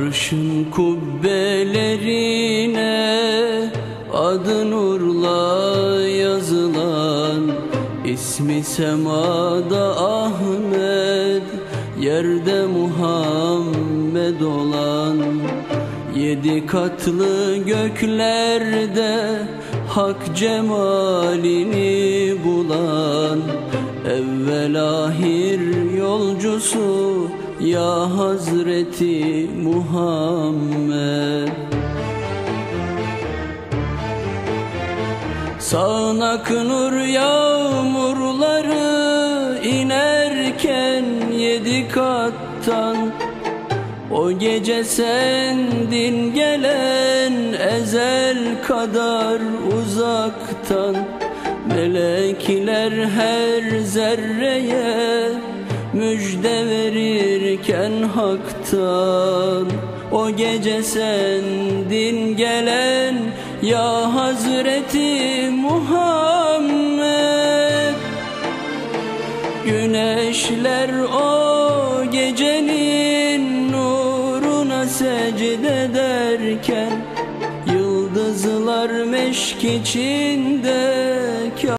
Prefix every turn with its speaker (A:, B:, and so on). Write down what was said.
A: Arşın kubbelerine adı nurla yazılan ismi semada Ahmet Yerde Muhammed olan Yedi katlı göklerde Hak cemalini bulan Evvel ahir yolcusu Ya Hazreti Muhammed. Sağnak nur yağmurları inerken yedi kattan O gece sendin gelen ezel kadar uzaktan Melekler her zerreye müjde verirken haktan. O gece sendin gelen ya Hazreti Muhammed. Güneşler o gecenin nuruna secde ederken Yıldızlar meşk içinde